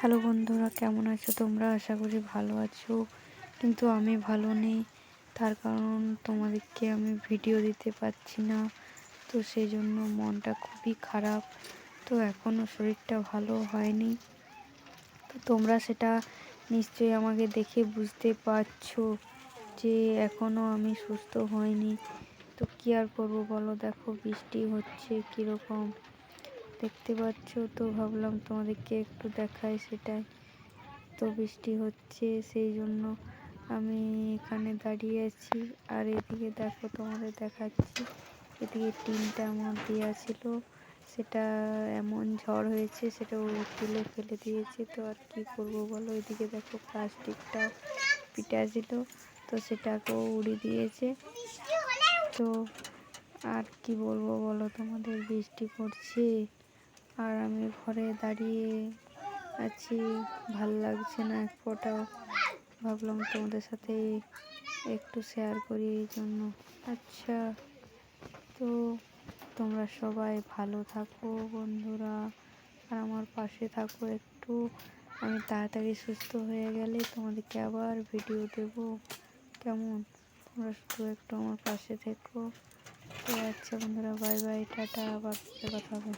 Hello বন্ধুরা, কেমন আছো তোমরা? আশা করি ভালো আছো। কিন্তু আমি ভালো নেই। তার কারণ তোমাদেরকে আমি ভিডিও দিতে পারছি না। তো সেই জন্য মনটা খুবই খারাপ। তো এখনও শরীরটা ভালো হয়নি। তো তোমরা সেটা নিশ্চয়ই আমাকে দেখে বুঝতে পারছ যে এখনও আমি সুস্থ হয়নি তো কী আর করব বলো? দেখো বৃষ্টি হচ্ছে কীরকম। দেখতে পাচ্ছ? তো ভাবলাম তোমাদেরকে একটু দেখাই সেটাই। তো বৃষ্টি হচ্ছে, সেই জন্য আমি এখানে দাঁড়িয়ে আছি। আর এদিকে দেখো তোমাদের দেখাচ্ছি। এদিকে টিনটা আমার দেওয়া ছিল। সেটা এমন ঝড় হয়েছে, সেটা ও তুলে ফেলে দিয়েছে। তো আর কি করব বলো? এদিকে দেখো প্লাস্টিকটা পিটা ছিল, তো সেটাকেও উড়িয়ে দিয়েছে। তো আর কি বলব বলো? তোমাদের বৃষ্টি পড়ছে। আর আমি ঘরে দাঁড়িয়ে আছি। ভালো লাগছে না এক ফোটাও। ভাবলাম তোমাদের সাথে একটু শেয়ার করি এই জন্য। আচ্ছা তো তোমরা সবাই ভালো থাকো বন্ধুরা। আর আমার পাশে থাকো একটু। আমি তাড়াতাড়ি সুস্থ হয়ে গেলে তোমাদেরকে আবার ভিডিও দেব। কেমন? তোমরা শুধু একটু আমার পাশে থেকো। তো আচ্ছা বন্ধুরা বাই বাই টাটা, আবার কথা হবে।